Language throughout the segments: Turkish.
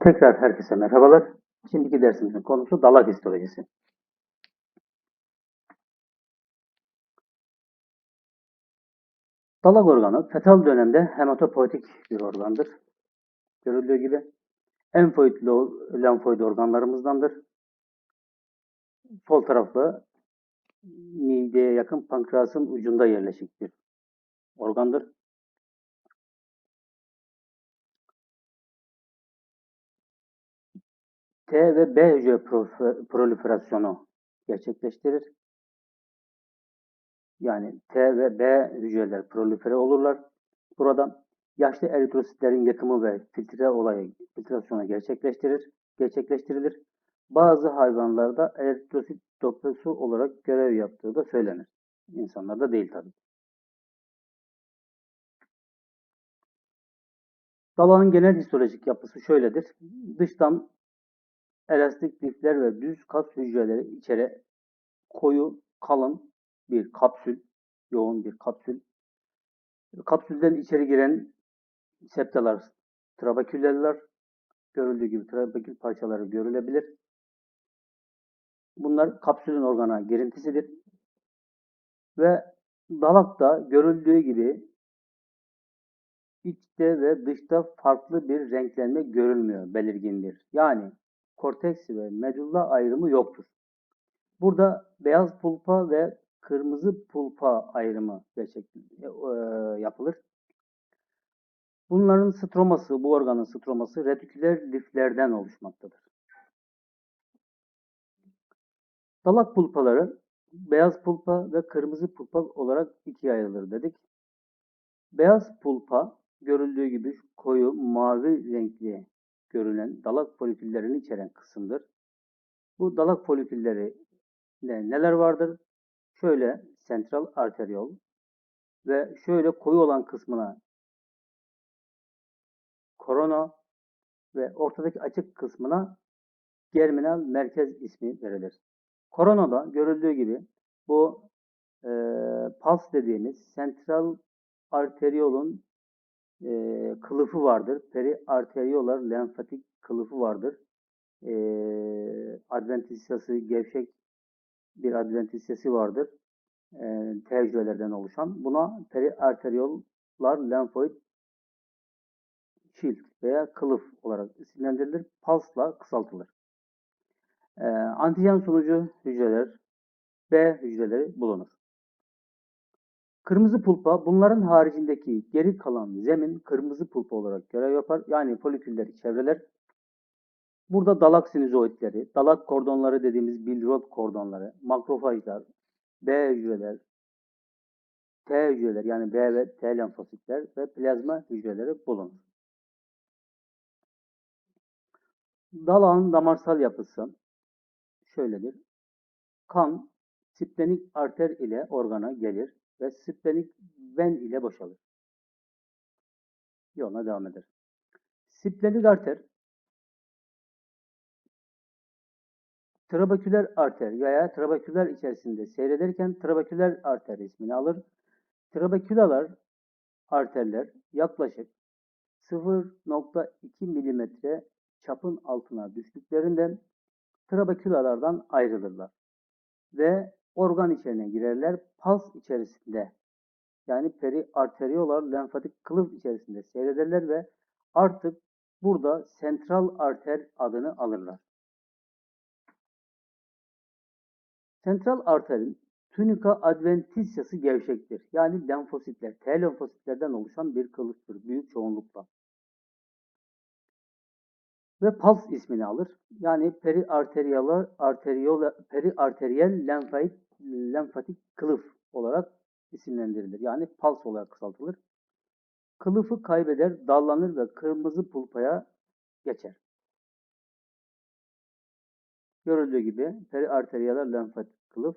Tekrar herkese merhabalar. Şimdiki dersimizin konusu dalak histolojisi. Dalak organı fetal dönemde hematopoietik bir organdır. Görüldüğü gibi enfoid lenfoid organlarımızdandır. Sol taraflı mideye yakın pankreasın ucunda yerleşik bir organdır. T ve B hücre proliferasyonu gerçekleştirir. Yani T ve B hücreler prolifere olurlar. Burada yaşlı eritrositlerin yakımı ve filtre olayı filtrasyonu gerçekleştirir, gerçekleştirilir. Bazı hayvanlarda eritrosit deposu olarak görev yaptığı da söylenir. İnsanlarda değil tabii. Dalağın genel histolojik yapısı şöyledir. Dıştan elastik lifler ve düz kas hücreleri içeri koyu, kalın bir kapsül, yoğun bir kapsül. Kapsülden içeri giren septalar, trabeküller, görüldüğü gibi trabekül parçaları görülebilir. Bunlar kapsülün organa girintisidir. Ve dalakta görüldüğü gibi içte ve dışta farklı bir renklenme görülmüyor, belirgindir. Yani korteks ve medulla ayrımı yoktur. Burada beyaz pulpa ve kırmızı pulpa ayrımı gerçek e, yapılır. Bunların stroması, bu organın stroması retiküler liflerden oluşmaktadır. Dalak pulpaları beyaz pulpa ve kırmızı pulpa olarak ikiye ayrılır dedik. Beyaz pulpa görüldüğü gibi koyu mavi renkli görülen dalak foliküllerini içeren kısımdır. Bu dalak folikülleri neler vardır? Şöyle sentral arteriol ve şöyle koyu olan kısmına korona ve ortadaki açık kısmına germinal merkez ismi verilir. Koronada görüldüğü gibi bu e, pals dediğimiz sentral arteriolun e, kılıfı vardır. Periarteriolar lenfatik kılıfı vardır. E, adventisyası gevşek bir adventisyası vardır. E, T hücrelerden oluşan. Buna periarteriollar lenfoid shield veya kılıf olarak isimlendirilir. Pulsla kısaltılır. E, antijen sonucu hücreler B hücreleri bulunur. Kırmızı pulpa bunların haricindeki geri kalan zemin kırmızı pulpa olarak görev yapar. Yani folikülleri çevreler. Burada dalak sinüzoidleri, dalak kordonları dediğimiz bilirot kordonları, makrofajlar, B hücreler, T hücreler yani B ve T lenfositler ve plazma hücreleri bulunur. Dalağın damarsal yapısı şöyledir. Kan splenik arter ile organa gelir ve splenik ven ile boşalır. Yoluna devam eder. Splenik arter trabeküler arter veya trabeküler içerisinde seyrederken trabeküler arter ismini alır. Trabekülalar arterler yaklaşık 0.2 milimetre çapın altına düştüklerinde trabekülalardan ayrılırlar ve organ içerisine girerler. Pals içerisinde yani periarteriolar lenfatik kılıf içerisinde seyrederler ve artık burada sentral arter adını alırlar. Sentral arterin tunica adventisyası gevşektir. Yani lenfositler, T lenfositlerden oluşan bir kılıftır büyük çoğunlukla. Ve pals ismini alır. Yani periarteriyal arteriyol periarteriyel lenfatik lenfatik kılıf olarak isimlendirilir. Yani pals olarak kısaltılır. Kılıfı kaybeder, dallanır ve kırmızı pulpaya geçer. Görüldüğü gibi periarteriyalar lenfatik kılıf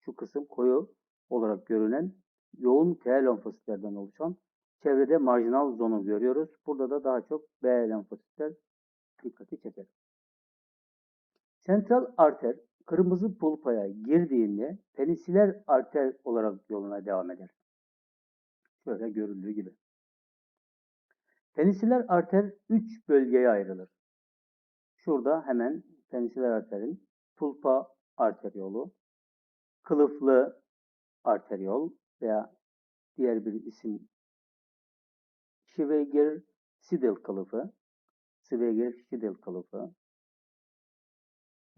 şu kısım koyu olarak görünen yoğun T lenfositlerden oluşan çevrede marjinal zonu görüyoruz. Burada da daha çok B lenfositler dikkati çeker. Sentral arter kırmızı pulpaya girdiğinde penisiler arter olarak yoluna devam eder. Şöyle görüldüğü gibi. Penisiler arter 3 bölgeye ayrılır. Şurada hemen penisiller arterin pulpa arteriyolu, kılıflı arteriyol veya diğer bir isim Schweiger-Sidel kılıfı, Schweiger-Sidel kılıfı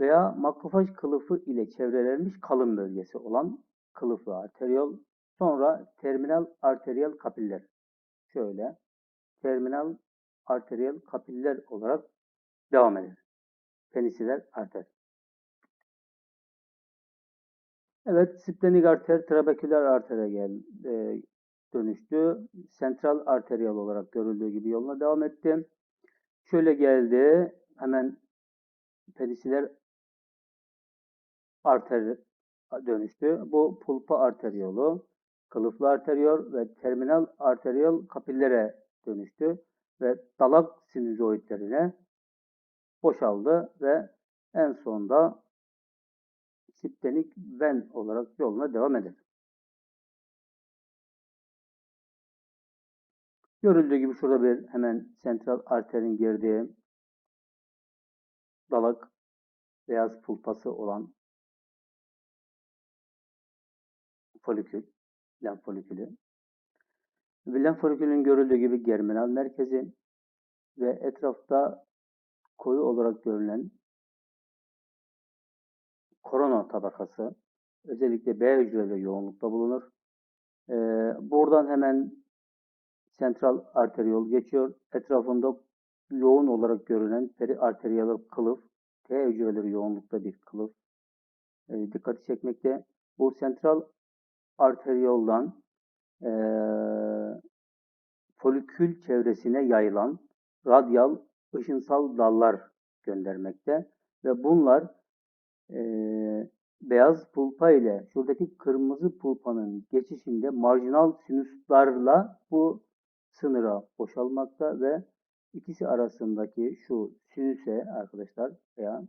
veya makrofaj kılıfı ile çevrelenmiş kalın bölgesi olan kılıflı arteriyol, sonra terminal arteriyel kapiller. Şöyle, terminal arteriyel kapiller olarak devam eder. Penisiler arter. Evet, splenik arter trabeküler artere gel, e, dönüştü. Sentral arteriyel olarak görüldüğü gibi yoluna devam etti. Şöyle geldi. Hemen penisiler arter dönüştü. Bu pulpa arteriyolu, kılıflı arteriyol ve terminal arteriyol kapillere dönüştü ve dalak sinüzoidlerine boşaldı ve en sonunda siptenik ven olarak yoluna devam eder. Görüldüğü gibi şurada bir hemen sentral arterin girdiği dalak beyaz pulpası olan folikül, lenf folikülü. Ve lenf folikülünün görüldüğü gibi germinal merkezi ve etrafta koyu olarak görülen korona tabakası özellikle B hücreleri yoğunlukta bulunur. Ee, buradan hemen sentral arteriyol geçiyor. Etrafında yoğun olarak görünen peri arteriyel kılıf, T hücreleri yoğunlukta bir kılıf e, dikkati çekmekte. Bu sentral arteriyoldan e, folikül çevresine yayılan radyal ışınsal dallar göndermekte ve bunlar e, beyaz pulpa ile şuradaki kırmızı pulpanın geçişinde marjinal sinüslerle bu sınıra boşalmakta ve ikisi arasındaki şu sinüse arkadaşlar veya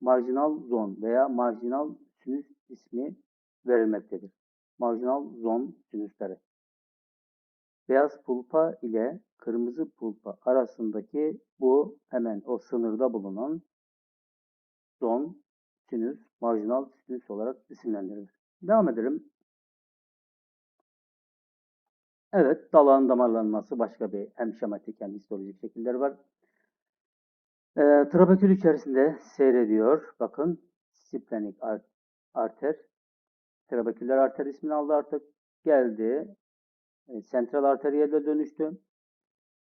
marjinal zon veya marjinal sinüs ismi verilmektedir. Marjinal zon sinüsleri. Beyaz pulpa ile kırmızı pulpa arasındaki bu hemen o sınırda bulunan zon, sinüs, marjinal sinüs olarak isimlendirilir. Devam edelim. Evet, dalağın damarlanması başka bir hem şematik hem histolojik şekiller var. E, trabekül içerisinde seyrediyor. Bakın, splenik arter. Trabeküller arter ismini aldı artık. Geldi. E, sentral arteriye de dönüştü.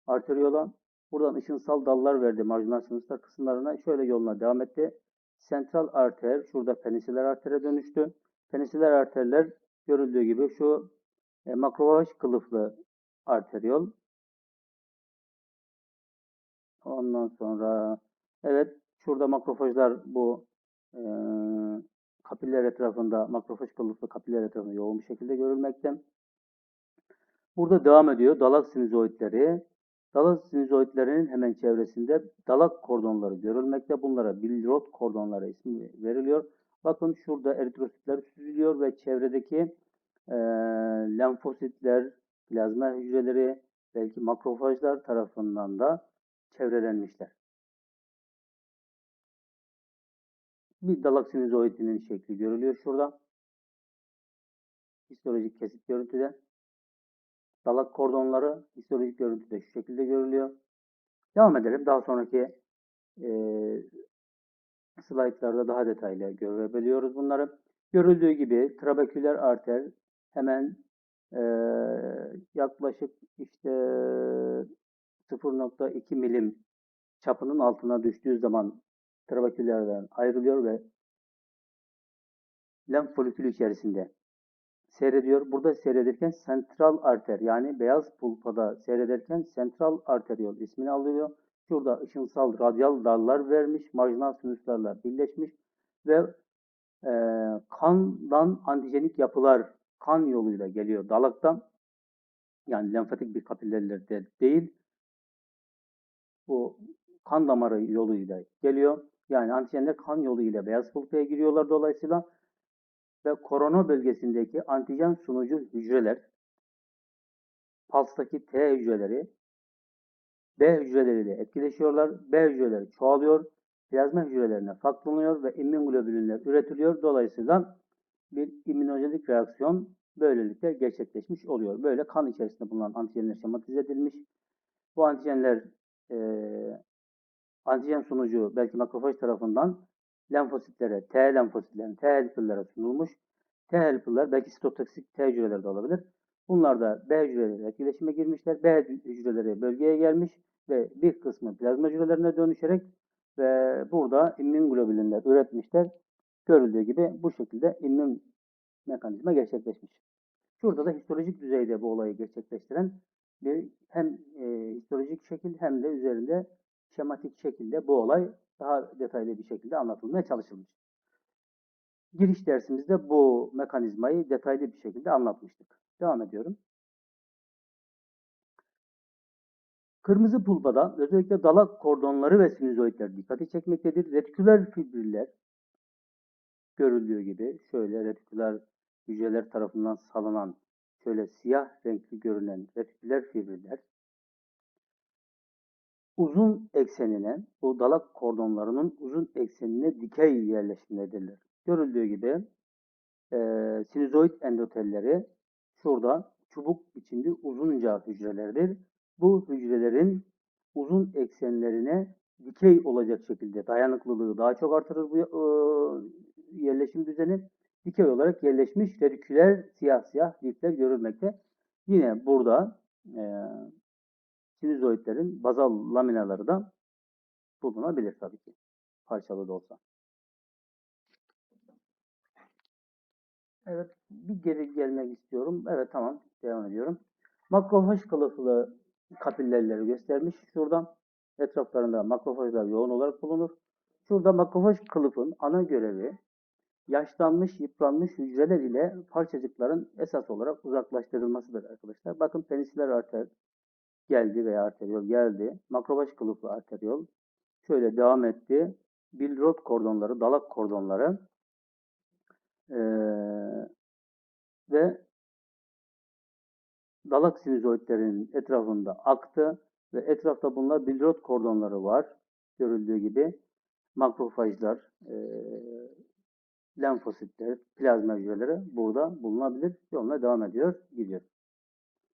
Arteriola. Buradan ışınsal dallar verdi marjinal sinüsler kısımlarına. Şöyle yoluna devam etti. Sentral arter, şurada penisiller artere dönüştü. Penisiller arterler görüldüğü gibi şu e, makrofaj kılıflı arteriyol. Ondan sonra evet şurada makrofajlar bu e, kapiller etrafında makrofaj kılıflı kapiller etrafında yoğun bir şekilde görülmekte. Burada devam ediyor dalak sinüzoidleri. Dalak sinüzoidlerinin hemen çevresinde dalak kordonları görülmekte. Bunlara bilirot kordonları ismi veriliyor. Bakın şurada eritrositler süzülüyor ve çevredeki e, lenfositler, plazma hücreleri, belki makrofajlar tarafından da çevrelenmişler. Bir dalak sinüzoidinin şekli görülüyor şurada. Histolojik kesit görüntüde. Dalak kordonları histolojik görüntüde şu şekilde görülüyor. Devam edelim. Daha sonraki e, slaytlarda daha detaylı görebiliyoruz bunları. Görüldüğü gibi trabeküler arter hemen e, yaklaşık işte 0.2 milim çapının altına düştüğü zaman trabekülerden ayrılıyor ve lenf folikülü içerisinde seyrediyor. Burada seyredirken sentral arter yani beyaz pulpada seyrederken sentral arteriyol ismini alıyor. Şurada ışınsal radyal dallar vermiş, marjinal sinüslerle birleşmiş ve e, kandan antijenik yapılar kan yoluyla geliyor dalaktan. Yani lenfatik bir kapillerlerde değil. Bu kan damarı yoluyla geliyor. Yani antijenler kan yoluyla beyaz pulpaya giriyorlar dolayısıyla ve korona bölgesindeki antijen sunucu hücreler, palstaki T hücreleri B hücreleriyle etkileşiyorlar. B hücreleri çoğalıyor plazma hücrelerine faklanıyor ve immünoglobülinler üretiliyor. Dolayısıyla bir immünojenik reaksiyon böylelikle gerçekleşmiş oluyor. Böyle kan içerisinde bulunan antijenler şematize edilmiş. Bu antijenler eee antijen sonucu belki makrofaj tarafından lenfositlere, T lenfositlerine, T helper'lara sunulmuş. T helper'lar belki sitotoksik T hücreleri de olabilir. Bunlar da B hücreleri etkileşime girmişler. B hücreleri bölgeye gelmiş ve bir kısmı plazma hücrelerine dönüşerek ve burada immün globulinler üretmişler. Görüldüğü gibi bu şekilde immün mekanizma gerçekleşmiş. Şurada da histolojik düzeyde bu olayı gerçekleştiren bir hem e, histolojik şekil hem de üzerinde şematik şekilde bu olay daha detaylı bir şekilde anlatılmaya çalışılmış. Giriş dersimizde bu mekanizmayı detaylı bir şekilde anlatmıştık. Devam ediyorum. Kırmızı pulpada özellikle dalak kordonları ve sinüzoidler dikkati çekmektedir. Retiküler fibriller görüldüğü gibi şöyle retiküler hücreler tarafından salınan şöyle siyah renkli görünen retiküler fibriller uzun eksenine, bu dalak kordonlarının uzun eksenine dikey yerleşimdedirler. Görüldüğü gibi e, sinüzoid endotelleri şurada çubuk biçimli uzunca hücrelerdir. Bu hücrelerin uzun eksenlerine dikey olacak şekilde dayanıklılığı daha çok artırır bu e, yerleşim düzeni. Dikey olarak yerleşmiş retiküler siyah siyah lifler görülmekte. Yine burada e, sinüzoidlerin bazal laminaları da bulunabilir tabii ki. Parçalı da olsa. Evet, bir geri gelmek istiyorum. Evet, tamam. Devam ediyorum. Makrofaj kılıflı kapillerleri göstermiş. Şurada etraflarında makrofajlar yoğun olarak bulunur. Şurada makrofaj kılıfın ana görevi yaşlanmış, yıpranmış hücreler ile parçacıkların esas olarak uzaklaştırılmasıdır arkadaşlar. Bakın penisler arter geldi veya arteriyol geldi. Makrofaj kılıflı arteriyol şöyle devam etti. Bilrod kordonları, dalak kordonları ee, ve dalak sinüzoidlerin etrafında aktı ve etrafta bunlar bilirot kordonları var. Görüldüğü gibi makrofajlar, e, lenfositler, plazma hücreleri burada bulunabilir. Yoluna devam ediyor, gidiyor.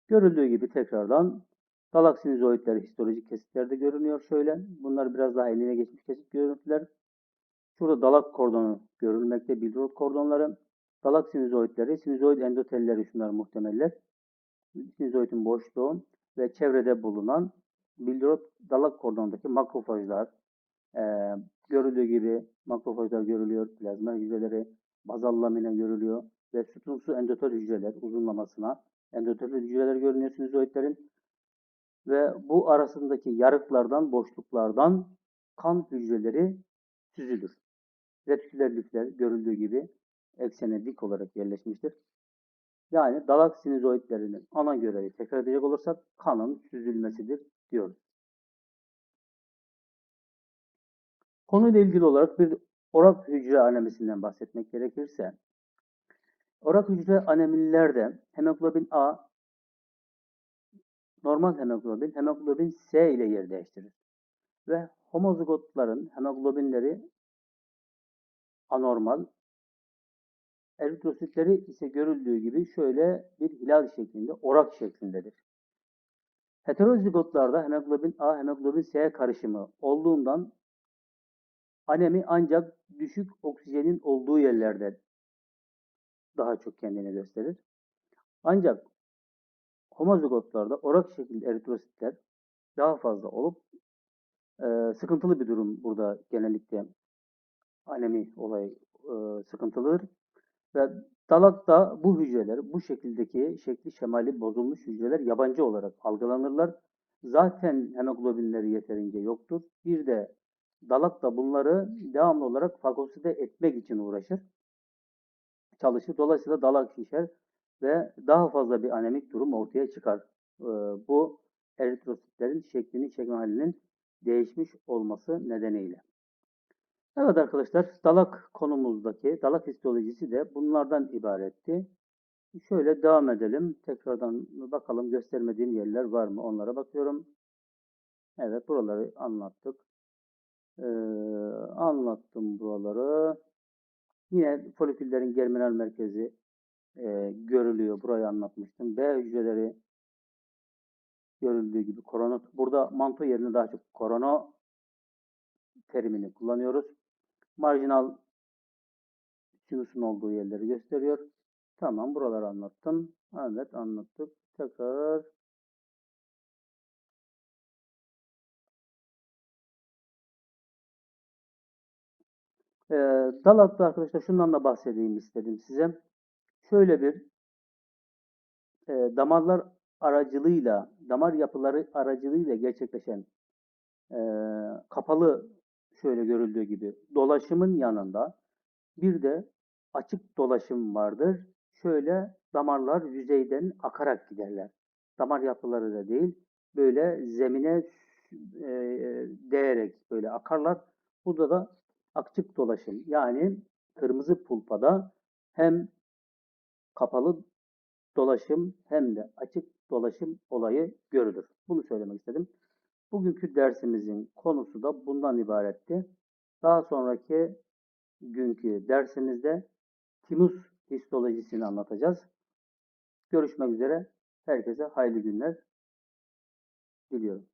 Görüldüğü gibi tekrardan dalak sinüzoidleri histolojik kesitlerde görünüyor şöyle. Bunlar biraz daha eline geçmiş kesit görüntüler. Şurada dalak kordonu görülmekte, bilirot kordonları. Dalak sinüzoidleri, sinüzoid endotelleri şunlar muhtemeller sinüzoidin boşluğu ve çevrede bulunan bildirot dalak kordondaki makrofajlar e, görüldüğü gibi makrofajlar görülüyor, plazma hücreleri, bazal lamina görülüyor ve sütunsu endotel hücreler uzunlamasına endotel hücreler görünüyor sinüzoidlerin ve bu arasındaki yarıklardan, boşluklardan kan hücreleri süzülür. Retiküler lifler görüldüğü gibi eksene dik olarak yerleşmiştir. Yani dalak sinüzoidlerinin ana görevi tekrar edecek olursak kanın süzülmesidir diyoruz. Konuyla ilgili olarak bir orak hücre anemisinden bahsetmek gerekirse, orak hücre anemilerde hemoglobin A, normal hemoglobin, hemoglobin S ile yer değiştirir. Ve homozigotların hemoglobinleri anormal, Eritrositleri ise görüldüğü gibi şöyle bir hilal şeklinde, orak şeklindedir. Heterozigotlarda hemoglobin A, hemoglobin S karışımı olduğundan anemi ancak düşük oksijenin olduğu yerlerde daha çok kendini gösterir. Ancak homozigotlarda orak şekilde eritrositler daha fazla olup e, sıkıntılı bir durum burada genellikle anemi olayı e, sıkıntılıdır. Ve dalakta bu hücreler, bu şekildeki şekli şemali bozulmuş hücreler yabancı olarak algılanırlar. Zaten hemoglobinleri yeterince yoktur. Bir de dalak da bunları devamlı olarak fagosite etmek için uğraşır. Çalışır. Dolayısıyla dalak şişer ve daha fazla bir anemik durum ortaya çıkar. Ee, bu eritrositlerin şeklini, şekli değişmiş olması nedeniyle. Evet arkadaşlar, dalak konumuzdaki dalak histolojisi de bunlardan ibaretti. Şöyle devam edelim. Tekrardan bakalım göstermediğim yerler var mı? Onlara bakıyorum. Evet, buraları anlattık. Ee, anlattım buraları. Yine foliküllerin germinal merkezi e, görülüyor. Burayı anlatmıştım. B hücreleri görüldüğü gibi korona burada manto yerine daha çok korona terimini kullanıyoruz. Marjinal sinusun olduğu yerleri gösteriyor. Tamam buraları anlattım. Evet anlattık. Tekrar Ee, dal arkadaşlar şundan da bahsedeyim istedim size. Şöyle bir e, damarlar aracılığıyla, damar yapıları aracılığıyla gerçekleşen e, kapalı şöyle görüldüğü gibi dolaşımın yanında bir de açık dolaşım vardır. Şöyle damarlar yüzeyden akarak giderler. Damar yapıları da değil, böyle zemine e, değerek böyle akarlar. Burada da açık dolaşım yani kırmızı pulpada hem kapalı dolaşım hem de açık dolaşım olayı görülür. Bunu söylemek istedim. Bugünkü dersimizin konusu da bundan ibaretti. Daha sonraki günkü dersimizde timus histolojisini anlatacağız. Görüşmek üzere. Herkese hayırlı günler diliyorum.